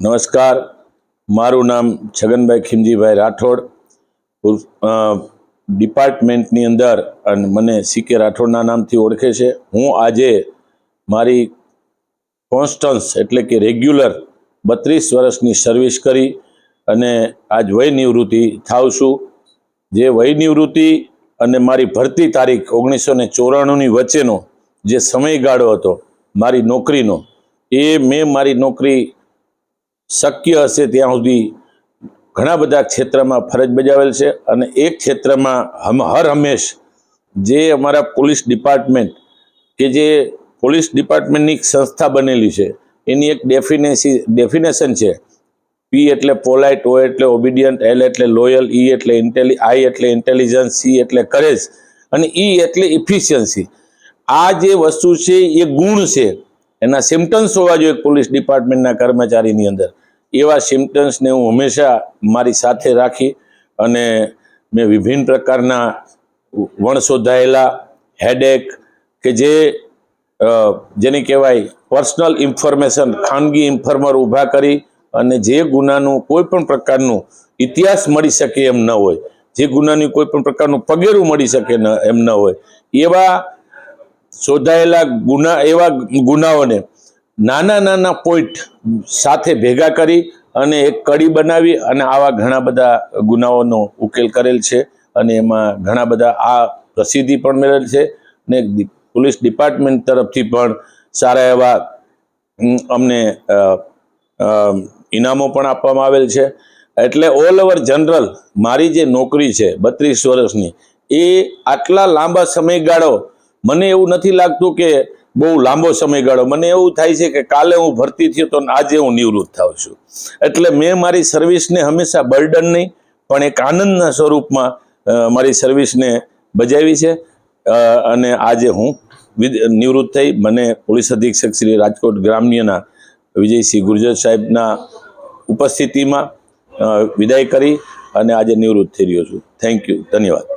નમસ્કાર. મારું નામ છગનભાઈ ખીમજીભાઈ રાઠોડ. ડિપાર્ટમેન્ટની અંદર અને મને સી કે રાઠોડના નામથી ઓળખે છે. હું આજે મારી કોન્સ્ટન્સ એટલે કે રેગ્યુલર બત્રીસ વર્ષની સર્વિસ કરી અને આજ વય નિવૃત્તિ થાવ છું. જે વય નિવૃત્તિ અને મારી ભરતી તારીખ ઓગણીસો ને ચોરાણુંની વચ્ચેનો જે સમયગાળો હતો, મારી નોકરીનો, એ મેં મારી નોકરી શક્ય હશે ત્યાં સુધી ઘણા બધા ક્ષેત્રમાં ફરજ બજાવેલ છે અને એક ક્ષેત્રમાં હમ, હર હંમેશ જે અમારા પોલીસ ડિપાર્ટમેન્ટ કે જે પોલીસ ડિપાર્ટમેન્ટની એક સંસ્થા બનેલી છે, એની એક ડેફિનેસી, ડેફિનેશન છે. પી એટલે પોલાઇટ ઓ એટલે ઓબિડિયન્ટ એલ એટલે લોયલ ઈ એટલે ઇન્ટેલી આઈ એટલે ઇન્ટેલિજન્સ સી એટલે કરેજ અને ઈ એટલે ઇફિશિયન્સી. આ જે વસ્તુ છે એ ગુણ છે. એના સિમ્ટમ્સ હોવા જોઈએ પોલીસ ડિપાર્ટમેન્ટના કર્મચારીની અંદર. એવા સિમ્ટમ્સને હું હંમેશા મારી સાથે રાખી અને મેં વિભિન્ન પ્રકારના વણ શોધાયેલા હેડેક કે જે જેને કહેવાય પર્સનલ ઇન્ફોર્મેશન ખાનગી ઇન્ફોર્મર ઊભા કરી અને જે ગુનાનું કોઈ પણ પ્રકારનું ઇતિહાસ મળી શકે એમ ન હોય, જે ગુનાની કોઈ પણ પ્રકારનું પગેરું મળી શકે ન, એમ ન હોય, એવા શોધાયેલા ગુના, એવા ગુનાઓને નાના નાના પોઈન્ટ સાથે ભેગા કરી અને એક કડી બનાવી અને આવા ઘણા બધા ગુનાઓનો ઉકેલ કરેલ છે. અને એમાં ઘણા બધા આ પ્રસિદ્ધિ પણ મેળવેલ છે ને પોલીસ ડિપાર્ટમેન્ટ તરફથી પણ સારા એવા અમને ઇનામો પણ આપવામાં આવેલ છે. એટલે ઓલ ઓવર જનરલ મારી જે નોકરી છે બત્રીસ વર્ષની, એ આટલા લાંબા સમયગાળો મને એવું નથી લાગતું કે બહુ લાંબો સમયગાળો. મને એવું થાય છે કે કાલે હું ભરતી થયો તો આજે હું નિવૃત્ત થાઉં છું. એટલે મેં મારી સર્વિસને હંમેશા બર્ડન નહીં, પણ એક આનંદના સ્વરૂપમાં મારી સર્વિસને બજાવી છે. અને આજે હું નિવૃત્ત થઈ. મને પોલીસ અધિક્ષક શ્રી રાજકોટ ગ્રામ્યના વિજયસિંહ ગુર્જર સાહેબના ઉપસ્થિતિમાં વિદાય કરી અને આજે નિવૃત્ત થઈ રહ્યો છું. થેન્ક યુ ધન્યવાદ.